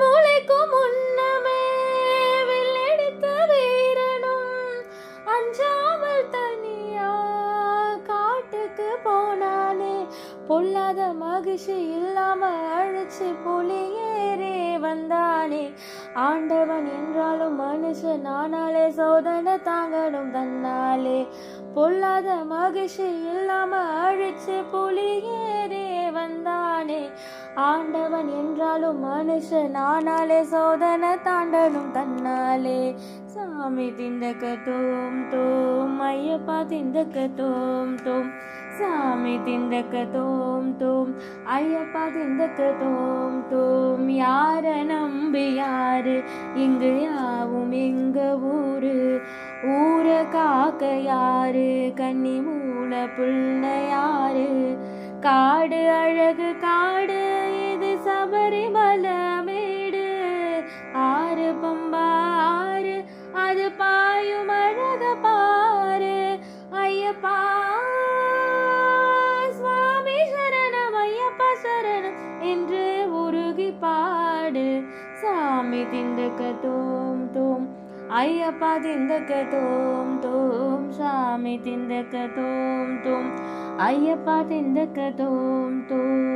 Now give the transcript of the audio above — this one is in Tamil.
மூளைக்கும் முன்னமே வெள்ளெடுத்த வீரனும் அஞ்சாமல் தனியா காட்டுக்கு போனானே. பொல்லாத மகிழ்ச்சி இல்லாம அழிச்சு புலியேறே வந்தானே. ஆண்டவன் என்றாலும் மனுஷன் நானாலே சோதனை தாங்கணும் தன்னாலே. பொல்லாத மகிழ்ச்சி இல்லாம அழிச்சு புலியேறே வந்தானே. ஆண்டவன் என்றாலும் மனுஷன் ஆனாலே சோதனை தாண்டனும் தன்னாலே. சாமி திந்தக்க தோம். தோம் ஐயப்பா திந்தக்க தோம். தோம் சாமி திந்தக்க தோம். தோம் ஐயப்பா திந்தக்க தோம். தோம் யார நம்பி யாரு? இங்கு யாவும் எங்க ஊரு? ஊரை காக்க யாரு? கன்னி மூல புள்ள யாரு? காடு அழகு கா ஆறு பம்பாறு அது பாயும் அழக பாரு. ஐயப்பா சுவாமி சரணம் ஐயப்பா சரணம் என்று உருகி பாடு. சாமி திண்டுக்க தோம் தோம் ஐயப்பா திண்டுக்க தோம் தோம். சாமி திண்டுக்க தோம் தோம் ஐயப்பா திண்டுக்க தோம் தோம்.